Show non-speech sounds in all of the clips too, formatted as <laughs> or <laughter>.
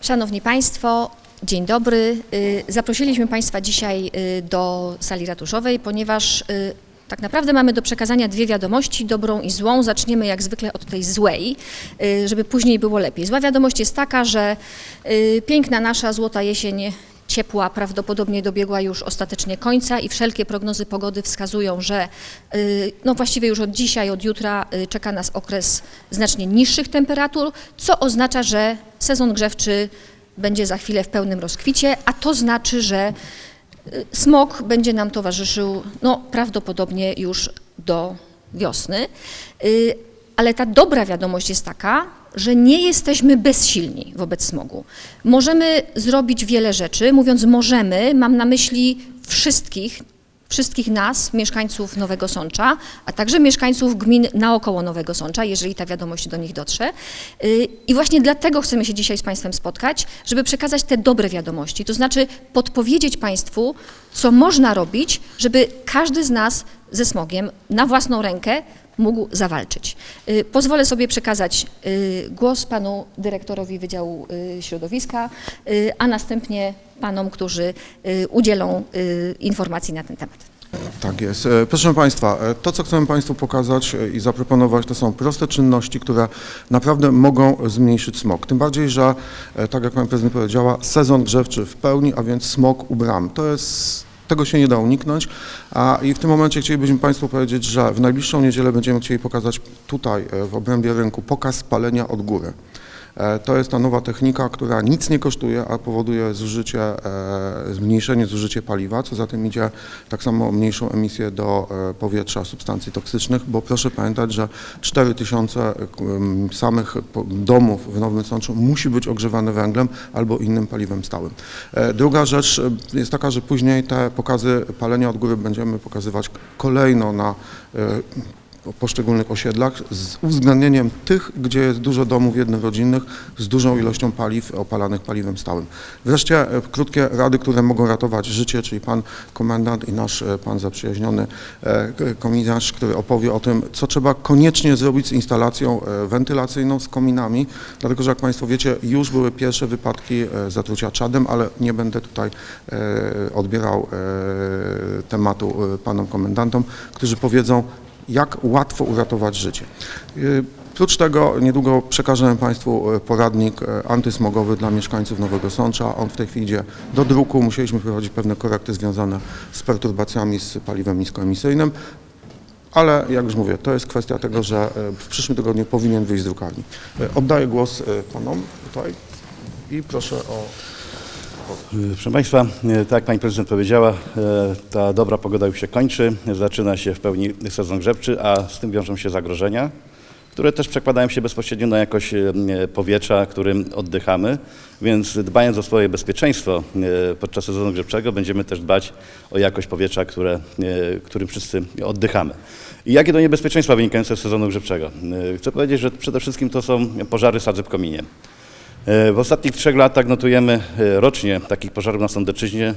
Szanowni Państwo, dzień dobry. Y, Zaprosiliśmy Państwa dzisiaj y, do sali ratuszowej, ponieważ y, tak naprawdę mamy do przekazania dwie wiadomości, dobrą i złą. Zaczniemy jak zwykle od tej złej, żeby później było lepiej. Zła wiadomość jest taka, że piękna nasza złota jesień ciepła prawdopodobnie dobiegła już ostatecznie końca i wszelkie prognozy pogody wskazują, że y, no właściwie już od dzisiaj, od jutra y, czeka nas okres znacznie niższych temperatur, co oznacza, że sezon grzewczy będzie za chwilę w pełnym rozkwicie, a to znaczy, że y, smog będzie nam towarzyszył no, prawdopodobnie już do wiosny. Ale ta dobra wiadomość jest taka, że nie jesteśmy bezsilni wobec smogu. Możemy zrobić wiele rzeczy. Mówiąc możemy, mam na myśli wszystkich, wszystkich nas, mieszkańców Nowego Sącza, a także mieszkańców gmin naokoło Nowego Sącza, jeżeli ta wiadomość do nich dotrze. Y, I właśnie dlatego chcemy się dzisiaj z Państwem spotkać, żeby przekazać te dobre wiadomości, to znaczy podpowiedzieć Państwu, co można robić, żeby każdy z nas ze smogiem na własną rękę mógł zawalczyć. Y, Pozwolę sobie przekazać y, głos panu dyrektorowi Wydziału y, Środowiska, a następnie panom, którzy udzielą informacji na ten temat. Tak jest. E, Proszę Państwa, e, to co chcemy Państwu pokazać e, i zaproponować, to są proste czynności, które naprawdę mogą zmniejszyć smog. Tym bardziej, że tak jak Pani Prezydent powiedziała, sezon grzewczy w pełni, a więc smog u bram. To jest tego się nie da uniknąć. A i w tym momencie chcielibyśmy Państwu powiedzieć, że w najbliższą niedzielę będziemy chcieli pokazać tutaj e, w obrębie rynku pokaz palenia od góry. E, To jest ta nowa technika, która nic nie kosztuje, a powoduje zużycie, e, zmniejszenie zużycie paliwa, co za tym idzie tak samo mniejszą emisję do e, powietrza substancji toksycznych, bo proszę pamiętać, że 4000 em, samych domów w Nowym Sączu musi być ogrzewane węglem albo innym paliwem stałym. Druga rzecz jest taka, że później te pokazy palenia od góry będziemy pokazywać kolejno na poszczególnych osiedlach z uwzględnieniem tych, gdzie jest dużo domów jednorodzinnych z dużą ilością paliw opalanych paliwem stałym. Wreszcie e, krótkie rady, które mogą ratować życie, czyli pan komendant i nasz e, pan zaprzyjaźniony e, komisarz, który opowie o tym, co trzeba koniecznie zrobić z instalacją wentylacyjną, z kominami, dlatego że jak Państwo wiecie, już były pierwsze wypadki zatrucia czadem, ale nie będę tutaj odbierał tematu panom komendantom, którzy powiedzą, jak łatwo uratować życie. Y, Prócz tego niedługo przekażemy Państwu e, poradnik e, antysmogowy dla mieszkańców Nowego Sącza. On w tej chwili idzie do druku. Musieliśmy wprowadzić pewne korekty związane z perturbacjami z paliwem niskoemisyjnym. Ale jak już mówię, to jest kwestia tego, że w przyszłym tygodniu powinien wyjść z drukarni. Oddaję głos Panom tutaj i proszę o Proszę Państwa, e, tak Pani Prezydent powiedziała, e, ta dobra pogoda już się kończy, zaczyna się w pełni sezon grzewczy, a z tym wiążą się zagrożenia, które też przekładają się bezpośrednio na jakość e, powietrza, którym oddychamy, więc dbając o swoje bezpieczeństwo e, podczas sezonu grzewczego będziemy też dbać o jakość powietrza, które, e, którym wszyscy oddychamy. I jakie to niebezpieczeństwa wynikające z sezonu grzewczego? E, Chcę powiedzieć, że przede wszystkim to są pożary sadzeb kominie. E, W ostatnich trzech latach notujemy e, rocznie takich pożarów na Sądeczyźnie, e,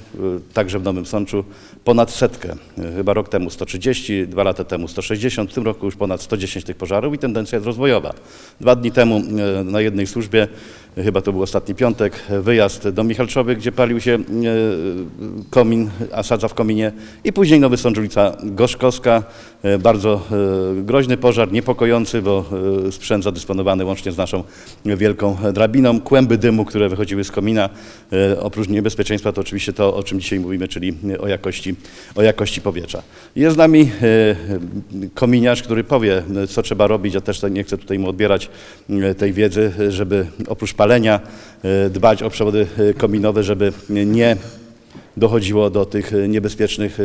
także w Nowym Sączu, ponad setkę. Chyba rok temu 130, dwa lata temu 160, w tym roku już ponad 110 tych pożarów i tendencja jest rozwojowa. Dwa dni temu na jednej służbie, chyba to był ostatni piątek, wyjazd do Michalczowy, gdzie palił się e, komin, a sadza w kominie i później Nowy Sącz, ulica Gorzkowska, e, bardzo e, groźny pożar, niepokojący, bo sprzęt zadysponowany łącznie z naszą wielką drabiną, kłęby dymu, które wychodziły z komina. Oprócz niebezpieczeństwa to oczywiście to, o czym dzisiaj mówimy, czyli o jakości, o jakości powietrza. Jest z nami kominiarz, który powie, co trzeba robić. Ja też nie chcę tutaj mu odbierać tej wiedzy, żeby oprócz palenia e, dbać o przewody e, kominowe, żeby nie dochodziło do tych e, niebezpiecznych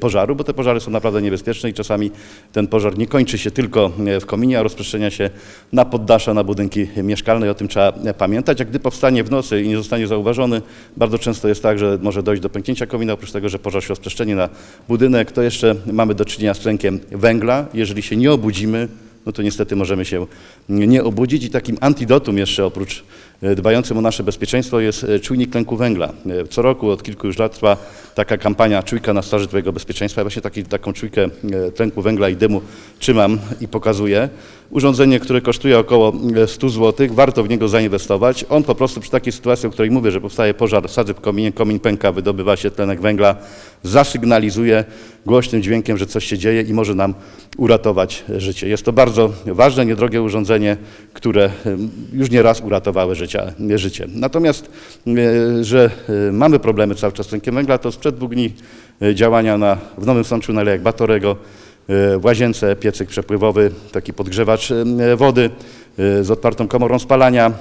pożarów, bo te pożary są naprawdę niebezpieczne i czasami ten pożar nie kończy się tylko w kominie, a rozprzestrzenia się na poddasza, na budynki mieszkalne i o tym trzeba pamiętać. A gdy powstanie w nocy i nie zostanie zauważony, bardzo często jest tak, że może dojść do pęknięcia komina, oprócz tego, że pożar się rozprzestrzeni na budynek, to jeszcze mamy do czynienia z tlenkiem węgla. Jeżeli się nie obudzimy, no to niestety możemy się nie obudzić. I takim antidotum jeszcze oprócz dbającym o nasze bezpieczeństwo jest e, czujnik tlenku węgla. E, Co roku od kilku już lat trwa taka kampania Czujka na straży Twojego bezpieczeństwa. Ja właśnie taki, taką czujkę e, tlenku węgla i dymu trzymam i pokazuję. Urządzenie, które kosztuje około e, 100 zł, warto w niego zainwestować. On po prostu przy takiej sytuacji, o której mówię, że powstaje pożar, sadzę w kominie, komin pęka, wydobywa się tlenek węgla, zasygnalizuje głośnym dźwiękiem, że coś się dzieje i może nam uratować życie. Jest to bardzo ważne, niedrogie urządzenie, które już nie raz uratowały życia, życie. Natomiast, e, że e, mamy problemy cały czas z tlenkiem węgla, to sprzed dwóch dni e, działania na, w Nowym Sączu na Alejach Batorego w łazience piecyk przepływowy, taki podgrzewacz wody z otwartą komorą spalania.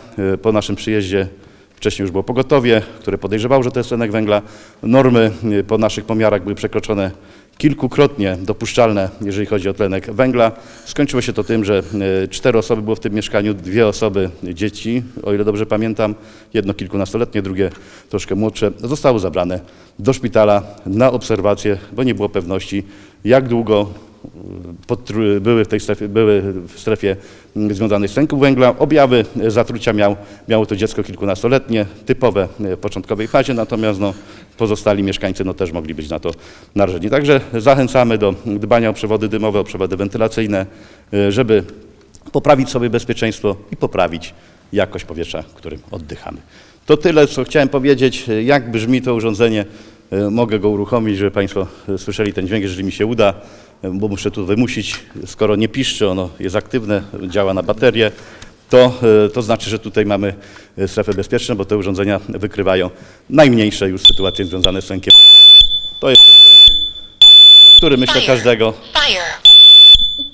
Po naszym przyjeździe wcześniej już było pogotowie, które podejrzewało, że to jest tlenek węgla. Normy po naszych pomiarach były przekroczone kilkukrotnie dopuszczalne, jeżeli chodzi o tlenek węgla. Skończyło się to tym, że e, cztery osoby było w tym mieszkaniu, dwie osoby dzieci, o ile dobrze pamiętam, jedno kilkunastoletnie, drugie troszkę młodsze, zostały zabrane do szpitala na obserwację, bo nie było pewności, jak długo potru- były w tej strefie, były w strefie mm, związanej z tlenkiem węgla. Objawy e, zatrucia miał, miało to dziecko kilkunastoletnie, typowe e, w początkowej fazie, natomiast no, pozostali mieszkańcy no, też mogli być na to narażeni. Także zachęcamy do dbania o przewody dymowe, o przewody wentylacyjne, e, żeby poprawić sobie bezpieczeństwo i poprawić jakość powietrza, którym oddychamy. To tyle, co chciałem powiedzieć. Jak brzmi to urządzenie? Mogę go uruchomić, żeby Państwo słyszeli ten dźwięk, jeżeli mi się uda, bo muszę tu wymusić, skoro nie piszczy, ono jest aktywne, działa na baterię, to, e, to znaczy, że tutaj mamy e, strefę bezpieczną, bo te urządzenia wykrywają najmniejsze już sytuacje związane z rękiem. To jest który myślę każdego,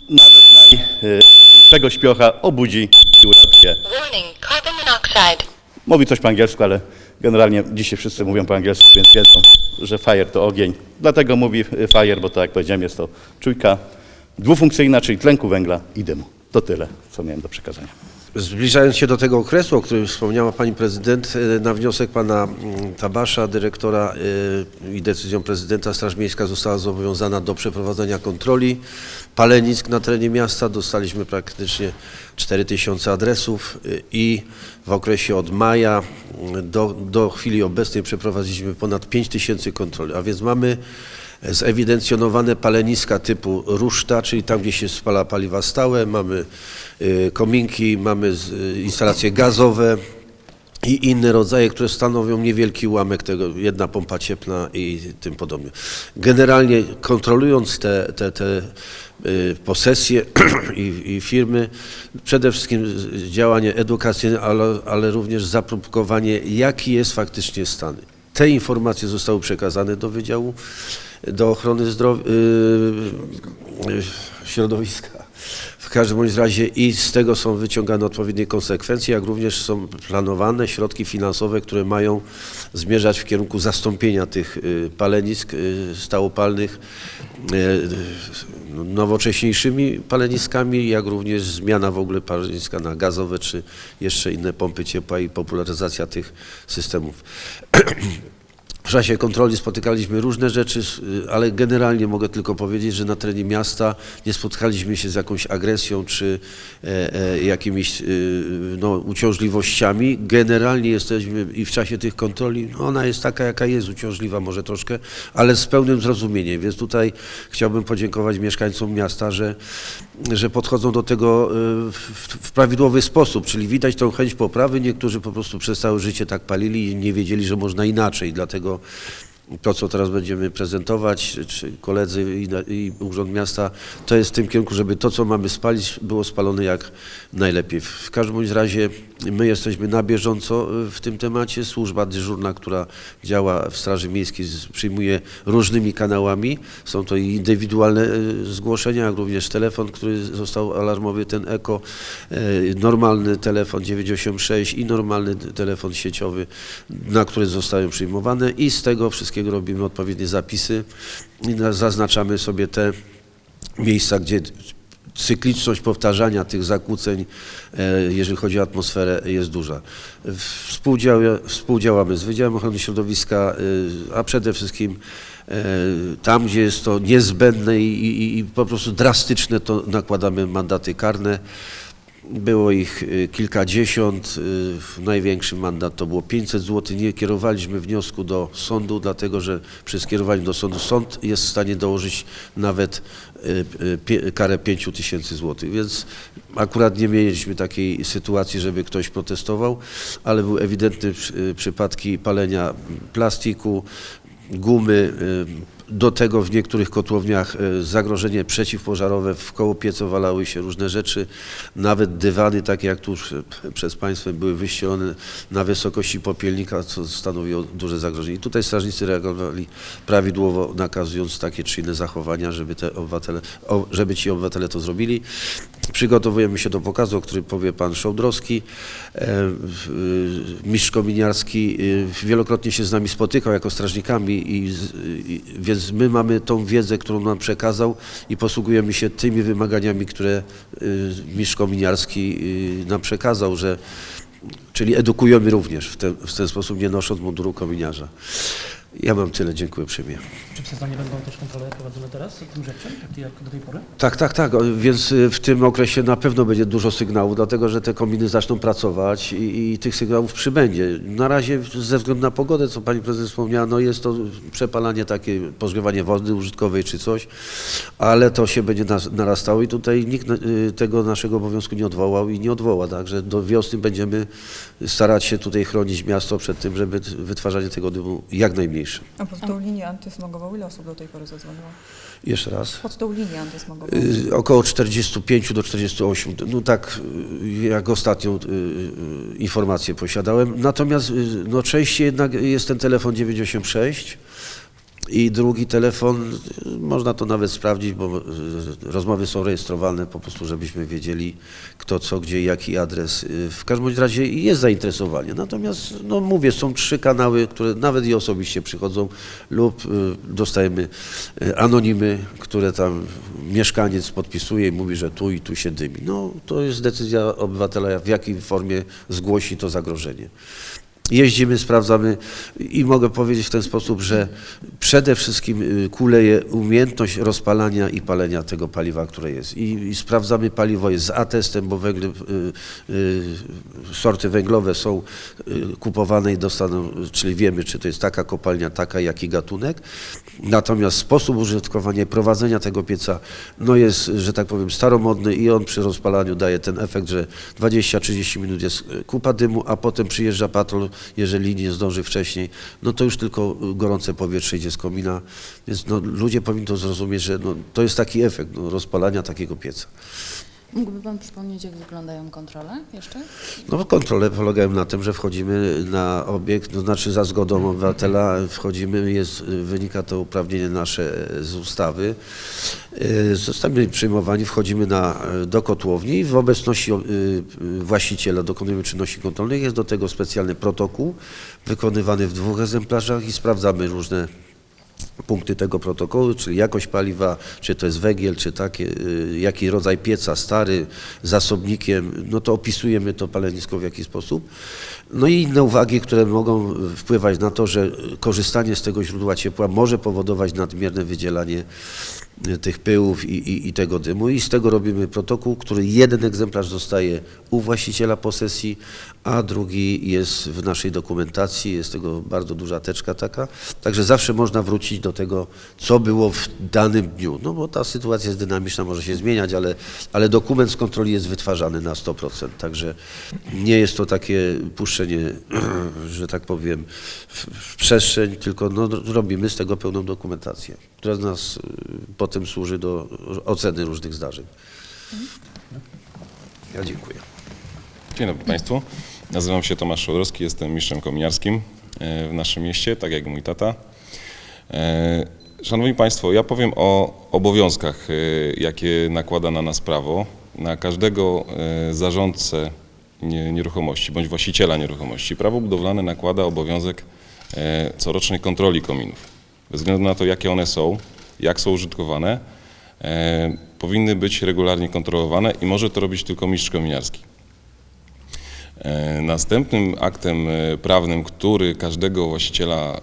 nawet największego śpiocha obudzi i uratuje. Mówi coś po angielsku, ale generalnie dzisiaj wszyscy mówią po angielsku, więc wiedzą, że fire to ogień. Dlatego mówi fire, bo tak jak powiedziałem, jest to czujka dwufunkcyjna, czyli tlenku węgla i dymu. To tyle, co miałem do przekazania. Zbliżając się do tego okresu, o którym wspomniała pani prezydent, e, na wniosek pana mm, Tabasza, dyrektora e, i decyzją prezydenta Straż Miejska została zobowiązana do przeprowadzenia kontroli palenisk na terenie miasta. Dostaliśmy praktycznie 4000 adresów e, i w okresie od maja mm, do, do chwili obecnej przeprowadziliśmy ponad 5000 kontroli, a więc mamy zewidencjonowane paleniska typu ruszta, czyli tam, gdzie się spala paliwa stałe, mamy y, kominki, mamy y, instalacje gazowe i inne rodzaje, które stanowią niewielki ułamek tego, jedna pompa cieplna i tym podobnie. Generalnie kontrolując te, te, te y, posesje <clears throat> i, i firmy, przede wszystkim działanie edukacyjne, ale, ale również zapróbkowanie, jaki jest faktycznie stan. Te informacje zostały przekazane do Wydziału do ochrony zdrowia, środowiska. W każdym bądź razie i z tego są wyciągane odpowiednie konsekwencje, jak również są planowane środki finansowe, które mają zmierzać w kierunku zastąpienia tych y, palenisk y, stałopalnych y, nowocześniejszymi paleniskami, jak również zmiana w ogóle paleniska na gazowe czy jeszcze inne pompy ciepła i popularyzacja tych systemów. <clears throat> W czasie kontroli spotykaliśmy różne rzeczy, y, ale generalnie mogę tylko powiedzieć, że na terenie miasta nie spotkaliśmy się z jakąś agresją czy e, e, jakimiś y, no, uciążliwościami. Generalnie jesteśmy i w czasie tych kontroli, no, ona jest taka, jaka jest, uciążliwa może troszkę, ale z pełnym zrozumieniem. Więc tutaj chciałbym podziękować mieszkańcom miasta, że, że podchodzą do tego y, w prawidłowy sposób, czyli widać tą chęć poprawy. Niektórzy po prostu przez całe życie tak palili i nie wiedzieli, że można inaczej. Dlatego to, co teraz będziemy prezentować, czy- koledzy i, i Urząd Miasta, to jest w tym kierunku, żeby to, co mamy spalić, było spalone jak najlepiej. W każdym razie my jesteśmy na bieżąco y, w tym temacie. Służba dyżurna, która działa w Straży Miejskiej, przyjmuje różnymi kanałami. Są to indywidualne y, zgłoszenia, jak również telefon, który został alarmowy, ten ECO, y, normalny telefon 986 i normalny telefon sieciowy, na które zostają przyjmowane i z tego wszystkiego robimy odpowiednie zapisy i na- zaznaczamy sobie te miejsca, gdzie cykliczność powtarzania tych zakłóceń, e, jeżeli chodzi o atmosferę, jest duża. Współdziała, współdziałamy z Wydziałem Ochrony Środowiska, e, a przede wszystkim E, Tam, gdzie jest to niezbędne i, i, i po prostu drastyczne, to nakładamy mandaty karne. Było ich y, kilkadziesiąt, y, największy mandat to było 500 zł. Nie kierowaliśmy wniosku do sądu, dlatego że przy skierowaniu do sądu sąd jest w stanie dołożyć nawet y, karę 5 tysięcy złotych, więc akurat nie mieliśmy takiej sytuacji, żeby ktoś protestował, ale były ewidentne przy- przypadki palenia plastiku, gumy, do tego w niektórych kotłowniach y, zagrożenie przeciwpożarowe, w koło pieca walały się różne rzeczy, nawet dywany, takie jak tu przez Państwa były wyścielone na wysokości popielnika, co stanowiło duże zagrożenie. I tutaj strażnicy reagowali prawidłowo, nakazując takie czy inne zachowania, żeby, te obywatele, żeby ci obywatele to zrobili. Przygotowujemy się do pokazu, o którym powie Pan Szołdrowski. E, y, Mistrz Kominiarski y, wielokrotnie się z nami spotykał jako strażnikami, i, i, więc my mamy tą wiedzę, którą nam przekazał i posługujemy się tymi wymaganiami, które Mistrz Kominiarski nam przekazał, że czyli edukujemy również w ten, w ten sposób, nie nosząc munduru kominiarza. Ja mam tyle, dziękuję uprzejmie. Czy w sezonie będą też kontrole prowadzone teraz tym rzeczem, tak jak do tej pory? Tak, tak, tak. Więc y, w tym okresie na pewno będzie dużo sygnałów, dlatego że te kominy zaczną pracować i, i tych sygnałów przybędzie. Na razie ze względu na pogodę, co pani prezes wspomniała, no jest to przepalanie takie, podgrzewanie wody użytkowej czy coś, ale to się będzie narastało i tutaj nikt y, tego naszego obowiązku nie odwołał i nie odwoła. Także do wiosny będziemy starać się tutaj chronić miasto przed tym, żeby wytwarzanie tego dymu jak najmniejsze. A pod tą linię antysmogową ile osób do tej pory zadzwoniło? Jeszcze raz. Pod tą linię antysmogową. Y, Około 45 do 48, no tak y, jak ostatnią y, y, informację posiadałem. Natomiast y, no częściej jednak jest ten telefon 96 i drugi telefon, można to nawet sprawdzić, bo y, rozmowy są rejestrowane po prostu, żebyśmy wiedzieli kto, co, gdzie, jaki adres. Y, W każdym razie jest zainteresowanie. Natomiast, no mówię, są trzy kanały, które nawet i osobiście przychodzą lub y, dostajemy anonimy, które tam mieszkaniec podpisuje i mówi, że tu i tu się dymi. No to jest decyzja obywatela, w jakiej formie zgłosi to zagrożenie. Jeździmy, sprawdzamy i mogę powiedzieć w ten sposób, że przede wszystkim y, kuleje umiejętność rozpalania i palenia tego paliwa, które jest. I, i sprawdzamy paliwo jest z atestem, bo węgle, y, y, sorty węglowe są y, kupowane i dostaną, czyli wiemy, czy to jest taka kopalnia, taka, jaki gatunek. Natomiast sposób użytkowania i prowadzenia tego pieca no jest, że tak powiem, staromodny i on przy rozpalaniu daje ten efekt, że 20-30 minut jest y, kupa dymu, a potem przyjeżdża patrol, jeżeli nie zdąży wcześniej, no to już tylko gorące powietrze idzie z komina, więc no, ludzie powinni to zrozumieć, że no, to jest taki efekt no, rozpalania takiego pieca. Mógłby Pan przypomnieć, jak wyglądają kontrole jeszcze? No kontrole polegają na tym, że wchodzimy na obiekt, to znaczy za zgodą obywatela wchodzimy, jest, wynika to uprawnienie nasze z ustawy. Y, Zostajemy przyjmowani, wchodzimy na, do kotłowni i w obecności y, właściciela dokonujemy czynności kontrolnych. Jest do tego specjalny protokół wykonywany w dwóch egzemplarzach i sprawdzamy różne punkty tego protokołu, czyli jakość paliwa, czy to jest węgiel, czy takie, y, jaki rodzaj pieca, stary, zasobnikiem, no to opisujemy to palenisko w jaki sposób. No i inne uwagi, które mogą wpływać na to, że korzystanie z tego źródła ciepła może powodować nadmierne wydzielanie tych pyłów i, i, i tego dymu. I z tego robimy protokół, który jeden egzemplarz zostaje u właściciela posesji, a drugi jest w naszej dokumentacji, jest tego bardzo duża teczka taka, także zawsze można wrócić do tego, co było w danym dniu, no bo ta sytuacja jest dynamiczna, może się zmieniać, ale, ale dokument z kontroli jest wytwarzany na 100%, także nie jest to takie puszczenie, <clears throat> że tak powiem, w, w przestrzeń, tylko no, robimy z tego pełną dokumentację, która nas y, potem służy do oceny różnych zdarzeń. Ja dziękuję. Dzień dobry Państwu. Nazywam się Tomasz Szodrowski, jestem mistrzem kominiarskim e, w naszym mieście, tak jak mój tata. E, Szanowni Państwo, ja powiem o obowiązkach, e, jakie nakłada na nas prawo. Na każdego zarządcę nie- nieruchomości bądź właściciela nieruchomości prawo budowlane nakłada obowiązek corocznej kontroli kominów. Bez względu na to, jakie one są, jak są użytkowane, e, powinny być regularnie kontrolowane i może to robić tylko mistrz kominiarski. E, Następnym aktem e, prawnym, który każdego właściciela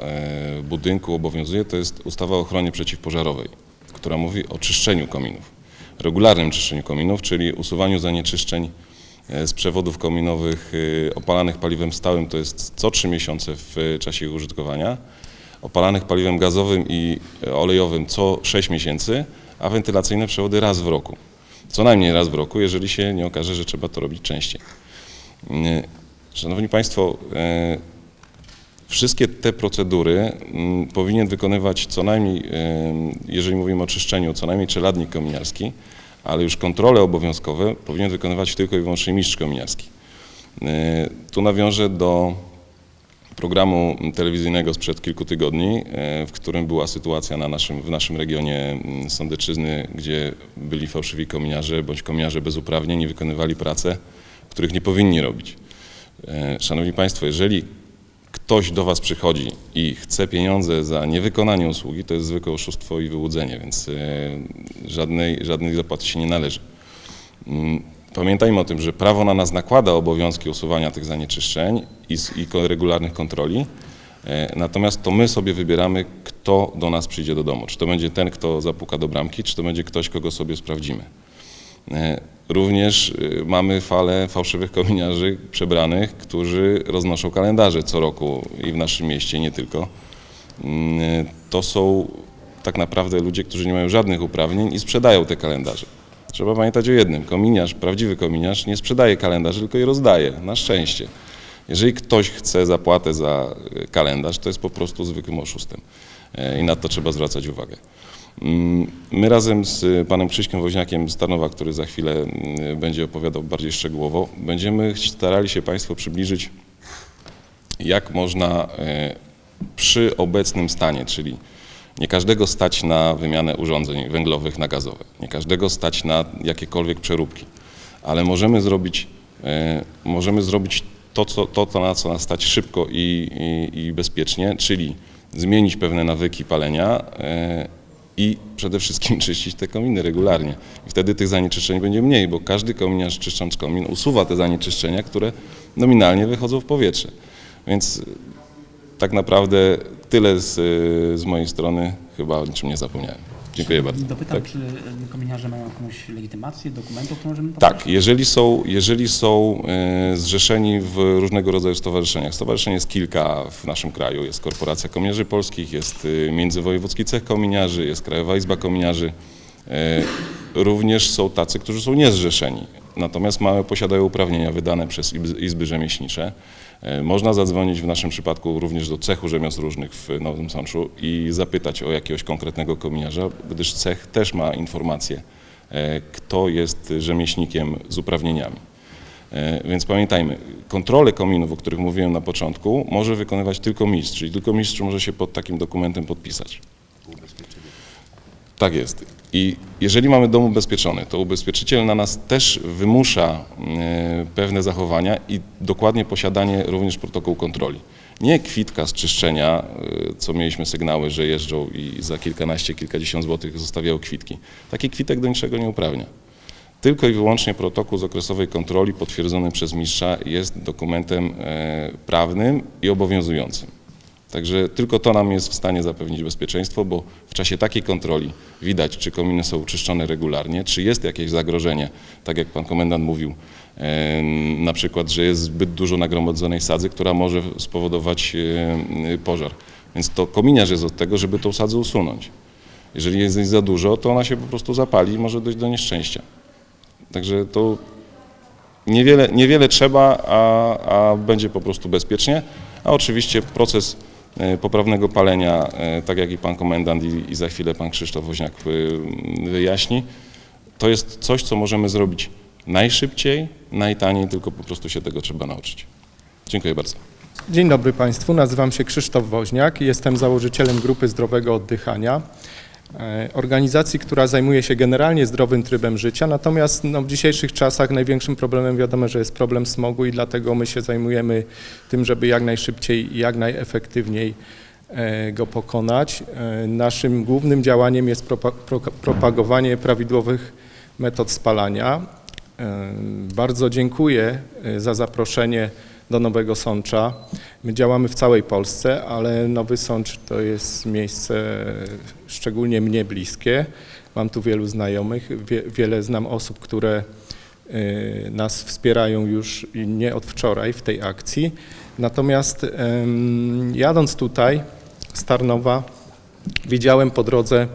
budynku obowiązuje, to jest ustawa o ochronie przeciwpożarowej, która mówi o czyszczeniu kominów, regularnym czyszczeniu kominów, czyli usuwaniu zanieczyszczeń z przewodów kominowych opalanych paliwem stałym, to jest co trzy miesiące w czasie ich użytkowania, opalanych paliwem gazowym i e, olejowym co 6 miesięcy, a wentylacyjne przewody raz w roku. Co najmniej raz w roku, jeżeli się nie okaże, że trzeba to robić częściej. Nie. Szanowni Państwo, e, wszystkie te procedury mm, powinien wykonywać co najmniej, e, jeżeli mówimy o czyszczeniu, co najmniej czeladnik kominiarski, ale już kontrole obowiązkowe powinien wykonywać tylko i wyłącznie mistrz kominiarski. E, Tu nawiążę do programu telewizyjnego sprzed kilku tygodni, e, w którym była sytuacja na naszym, w naszym regionie mm, Sądeczyzny, gdzie byli fałszywi kominiarze bądź kominiarze bez uprawnień i wykonywali prace, których nie powinni robić. E, Szanowni Państwo, jeżeli ktoś do Was przychodzi i chce pieniądze za niewykonanie usługi, to jest zwykłe oszustwo i wyłudzenie, więc e, żadnej, żadnej zapłaty się nie należy. Pamiętajmy o tym, że prawo na nas nakłada obowiązki usuwania tych zanieczyszczeń i, i regularnych kontroli, e, natomiast to my sobie wybieramy, kto do nas przyjdzie do domu. Czy to będzie ten, kto zapuka do bramki, czy to będzie ktoś, kogo sobie sprawdzimy. E, Również e, mamy falę fałszywych kominiarzy przebranych, którzy roznoszą kalendarze co roku i w naszym mieście, nie tylko. Mm, To są tak naprawdę ludzie, którzy nie mają żadnych uprawnień i sprzedają te kalendarze. Trzeba pamiętać o jednym. Kominiarz, prawdziwy kominiarz nie sprzedaje kalendarzy, tylko je rozdaje, na szczęście. Jeżeli ktoś chce zapłatę za e, kalendarz, to jest po prostu zwykłym oszustem. E, I na to trzeba zwracać uwagę. Mm, My razem z y, panem Krzyśkiem Woźniakiem z Tarnowa, który za chwilę mm, będzie opowiadał bardziej szczegółowo, będziemy starali się Państwu przybliżyć, jak można e, przy obecnym stanie, czyli nie każdego stać na wymianę urządzeń węglowych na gazowe, nie każdego stać na jakiekolwiek przeróbki, ale możemy zrobić, e, możemy zrobić to, co, to, to, na co nas stać szybko i, i, i bezpiecznie, czyli zmienić pewne nawyki palenia e, i przede wszystkim <laughs> czyścić te kominy regularnie. I wtedy tych zanieczyszczeń będzie mniej, bo każdy kominiarz czyszcząc komin usuwa te zanieczyszczenia, które nominalnie wychodzą w powietrze. Więc tak naprawdę tyle z, z mojej strony. Chyba o niczym nie zapomniałem. Dziękuję bardzo. Dopytam, Tak. czy kominiarze mają jakąś legitymację, dokumentów, które możemy poprosić? Tak, jeżeli są, jeżeli są e, zrzeszeni w różnego rodzaju stowarzyszeniach. Stowarzyszeń jest kilka w naszym kraju. Jest Korporacja Kominiarzy Polskich, jest e, Międzywojewódzki Cech Kominiarzy, jest Krajowa Izba Kominiarzy. Również są tacy, którzy są niezrzeszeni, natomiast posiadają uprawnienia wydane przez Izby Rzemieślnicze. E, Można zadzwonić w naszym przypadku również do cechu rzemiosł różnych w Nowym Sączu i zapytać o jakiegoś konkretnego kominiarza, gdyż cech też ma informacje, e, kto jest rzemieślnikiem z uprawnieniami. E, Więc pamiętajmy, kontrolę kominów, o których mówiłem na początku, może wykonywać tylko mistrz, czyli tylko mistrz może się pod takim dokumentem podpisać. Tak jest. I jeżeli mamy dom ubezpieczony, to ubezpieczyciel na nas też wymusza e, pewne zachowania i dokładnie posiadanie również protokołu kontroli. Nie kwitka z czyszczenia, e, co mieliśmy sygnały, że jeżdżą i za kilkanaście, kilkadziesiąt złotych zostawiają kwitki. Taki kwitek do niczego nie uprawnia. Tylko i wyłącznie protokół z okresowej kontroli potwierdzony przez mistrza jest dokumentem e, prawnym i obowiązującym. Także tylko to nam jest w stanie zapewnić bezpieczeństwo, bo w czasie takiej kontroli widać, czy kominy są czyszczone regularnie, czy jest jakieś zagrożenie, tak jak pan komendant mówił, na przykład, że jest zbyt dużo nagromadzonej sadzy, która może spowodować em, pożar. Więc to kominiarz jest od tego, żeby tą sadzę usunąć. Jeżeli jest za dużo, to ona się po prostu zapali i może dojść do nieszczęścia. Także to niewiele, niewiele trzeba, a, a będzie po prostu bezpiecznie. A oczywiście proces poprawnego palenia, e, tak jak i pan komendant i, i za chwilę pan Krzysztof Woźniak e, wyjaśni, to jest coś, co możemy zrobić najszybciej, najtaniej, tylko po prostu się tego trzeba nauczyć. Dziękuję bardzo. Dzień dobry Państwu, nazywam się Krzysztof Woźniak jestem założycielem Grupy Zdrowego Oddychania, e, organizacji, która zajmuje się generalnie zdrowym trybem życia, natomiast no, w dzisiejszych czasach największym problemem wiadomo, że jest problem smogu i dlatego my się zajmujemy tym, żeby jak najszybciej i jak najefektywniej e, go pokonać. E, Naszym głównym działaniem jest propa- pro- propagowanie prawidłowych metod spalania. Bardzo dziękuję e, za zaproszenie do Nowego Sącza. My działamy w całej Polsce, ale Nowy Sącz to jest miejsce szczególnie mnie bliskie. Mam tu wielu znajomych, wie, wiele znam osób, które e, nas wspierają już nie od wczoraj w tej akcji. Natomiast jadąc tutaj z Tarnowa, widziałem po drodze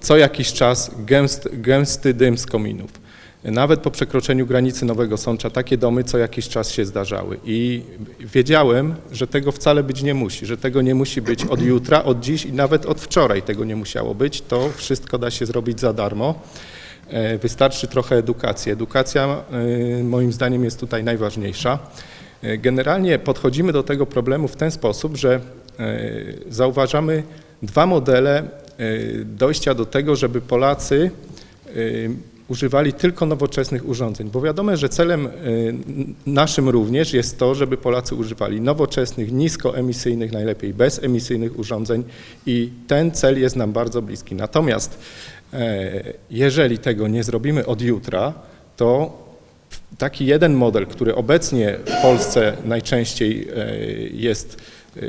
co jakiś czas gęst, gęsty dym z kominów. Nawet po przekroczeniu granicy Nowego Sącza takie domy co jakiś czas się zdarzały i wiedziałem, że tego wcale być nie musi, że tego nie musi być od jutra, od dziś i nawet od wczoraj tego nie musiało być. To wszystko da się zrobić za darmo. E, Wystarczy trochę edukacji. Edukacja e, moim zdaniem jest tutaj najważniejsza. E, Generalnie podchodzimy do tego problemu w ten sposób, że zauważamy dwa modele dojścia do tego, żeby Polacy używali tylko nowoczesnych urządzeń, bo wiadomo, że celem n- naszym również jest to, żeby Polacy używali nowoczesnych, niskoemisyjnych, najlepiej bezemisyjnych urządzeń i ten cel jest nam bardzo bliski. Natomiast e, jeżeli tego nie zrobimy od jutra, to taki jeden model, który obecnie w Polsce najczęściej e, jest, e,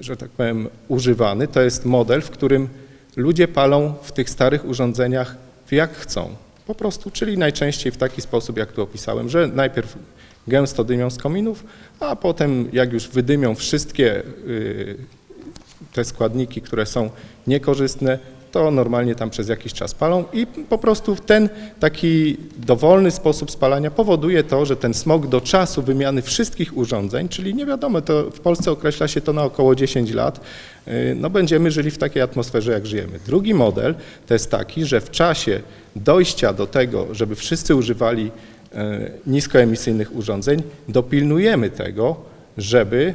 że tak powiem, używany, to jest model, w którym ludzie palą w tych starych urządzeniach jak chcą. Po prostu, czyli najczęściej w taki sposób, jak tu opisałem, że najpierw gęsto dymią z kominów, a potem jak już wydymią wszystkie y, te składniki, które są niekorzystne, to normalnie tam przez jakiś czas palą i po prostu ten taki dowolny sposób spalania powoduje to, że ten smog do czasu wymiany wszystkich urządzeń, czyli nie wiadomo, to w Polsce określa się to na około 10 lat, y, no będziemy żyli w takiej atmosferze, jak żyjemy. Drugi model to jest taki, że w czasie dojścia do tego, żeby wszyscy używali y, niskoemisyjnych urządzeń, dopilnujemy tego, żeby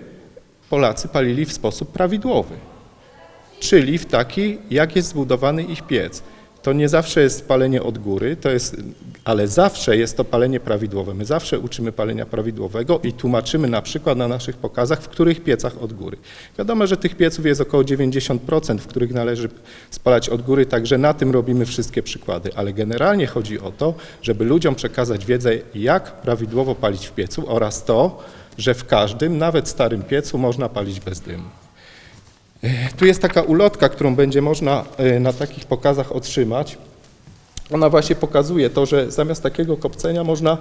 Polacy palili w sposób prawidłowy czyli w taki, jak jest zbudowany ich piec. To nie zawsze jest palenie od góry, to jest, ale zawsze jest to palenie prawidłowe. My zawsze uczymy palenia prawidłowego i tłumaczymy na przykład na naszych pokazach, w których piecach od góry. Wiadomo, że tych pieców jest około 90%, w których należy spalać od góry, także na tym robimy wszystkie przykłady, ale generalnie chodzi o to, żeby ludziom przekazać wiedzę, jak prawidłowo palić w piecu oraz to, że w każdym, nawet starym piecu można palić bez dymu. Tu jest taka ulotka, którą będzie można e, na takich pokazach otrzymać. Ona właśnie pokazuje to, że zamiast takiego kopcenia można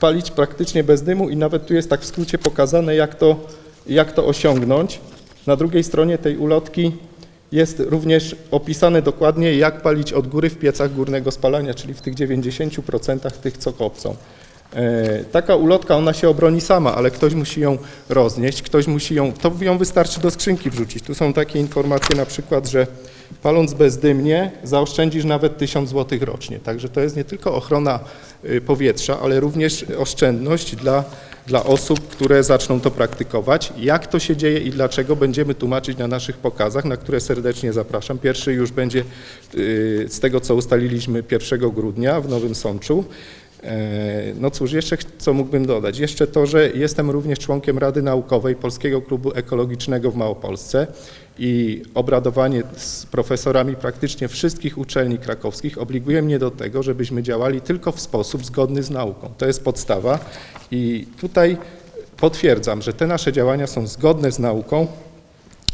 palić praktycznie bez dymu i nawet tu jest tak w skrócie pokazane, jak to, jak to osiągnąć. Na drugiej stronie tej ulotki jest również opisane dokładnie, jak palić od góry w piecach górnego spalania, czyli w tych 90% tych, co kopcą. E, Taka ulotka, ona się obroni sama, ale ktoś musi ją roznieść, ktoś musi ją, to ją wystarczy do skrzynki wrzucić. Tu są takie informacje na przykład, że paląc bezdymnie zaoszczędzisz nawet 1000 zł rocznie. Także to jest nie tylko ochrona y, powietrza, ale również oszczędność dla, dla osób, które zaczną to praktykować. Jak to się dzieje i dlaczego będziemy tłumaczyć na naszych pokazach, na które serdecznie zapraszam. Pierwszy już będzie y, z tego, co ustaliliśmy 1 grudnia w Nowym Sączu. E, No cóż, jeszcze co mógłbym dodać? Jeszcze to, że jestem również członkiem Rady Naukowej Polskiego Klubu Ekologicznego w Małopolsce i obradowanie z profesorami praktycznie wszystkich uczelni krakowskich obliguje mnie do tego, żebyśmy działali tylko w sposób zgodny z nauką. To jest podstawa i tutaj potwierdzam, że te nasze działania są zgodne z nauką.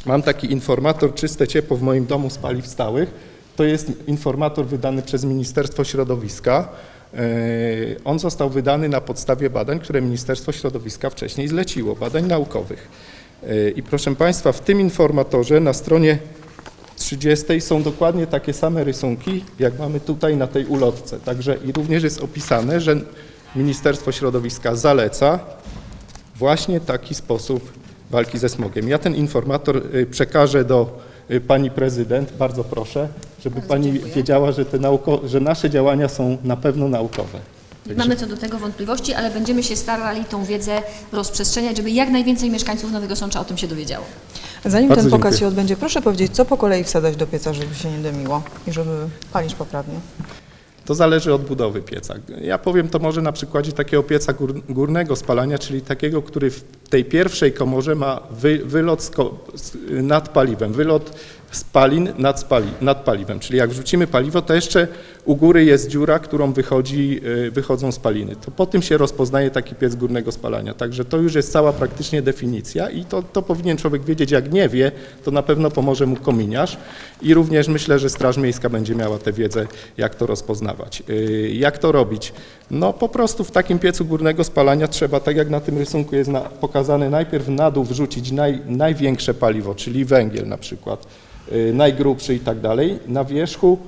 Mam taki informator Czyste Ciepło w moim domu z paliw stałych. To jest informator wydany przez Ministerstwo Środowiska. E, On został wydany na podstawie badań, które Ministerstwo Środowiska wcześniej zleciło, badań naukowych. E, I proszę Państwa, w tym informatorze na stronie 30 są dokładnie takie same rysunki, jak mamy tutaj na tej ulotce. Także i również jest opisane, że Ministerstwo Środowiska zaleca właśnie taki sposób walki ze smogiem. Ja ten informator y, przekażę do pani prezydent, bardzo proszę, żeby pani wiedziała, że, te nauko, że nasze działania są na pewno naukowe. Nie mamy co do tego wątpliwości, ale będziemy się starali tą wiedzę rozprzestrzeniać, żeby jak najwięcej mieszkańców Nowego Sącza o tym się dowiedziało. Zanim Bardzo ten pokaz dziękuję. się odbędzie, proszę powiedzieć, co po kolei wsadzać do pieca, żeby się nie dymiło i żeby palić poprawnie. To zależy od budowy pieca. Ja powiem to może na przykładzie takiego pieca gór, górnego spalania, czyli takiego, który w tej pierwszej komorze ma wy, wylot nad paliwem, wylot spalin nad, spali, nad paliwem. Czyli jak wrzucimy paliwo, to jeszcze u góry jest dziura, którą wychodzi, y, wychodzą spaliny. To po tym się rozpoznaje taki piec górnego spalania. Także to już jest cała praktycznie definicja i to, to powinien człowiek wiedzieć. Jak nie wie, to na pewno pomoże mu kominiarz i również myślę, że Straż Miejska będzie miała tę wiedzę, jak to rozpoznawać. Y, Jak to robić? No po prostu w takim piecu górnego spalania trzeba, tak jak na tym rysunku jest na, pokazane, najpierw na dół wrzucić naj, największe paliwo, czyli węgiel na przykład, najgrubszy i tak dalej. Na wierzchu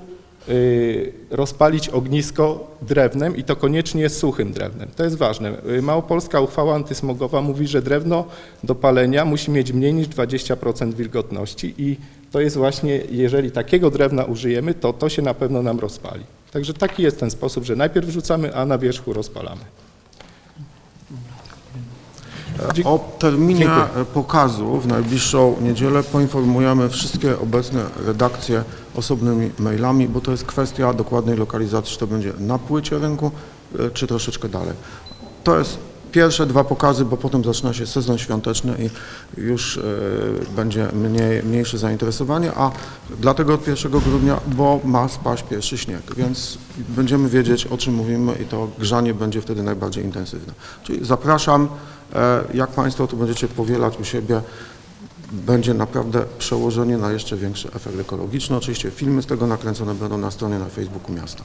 y, rozpalić ognisko drewnem i to koniecznie suchym drewnem. To jest ważne. Y, Małopolska uchwała antysmogowa mówi, że drewno do palenia musi mieć mniej niż 20% wilgotności i to jest właśnie, jeżeli takiego drewna użyjemy, to to się na pewno nam rozpali. Także taki jest ten sposób, że najpierw wrzucamy, a na wierzchu rozpalamy. O terminie Dziękuję. pokazu w najbliższą niedzielę poinformujemy wszystkie obecne redakcje osobnymi mailami, bo to jest kwestia dokładnej lokalizacji, czy to będzie na płycie rynku, e, czy troszeczkę dalej. To jest pierwsze dwa pokazy, bo potem zaczyna się sezon świąteczny i już e, będzie mniej, mniejsze zainteresowanie, a dlatego od 1 grudnia, bo ma spaść pierwszy śnieg, więc będziemy wiedzieć o czym mówimy i to grzanie będzie wtedy najbardziej intensywne. Czyli zapraszam, e, jak Państwo tu będziecie powielać u siebie, będzie naprawdę przełożenie na jeszcze większy efekt ekologiczny. Oczywiście filmy z tego nakręcone będą na stronie na Facebooku miasta.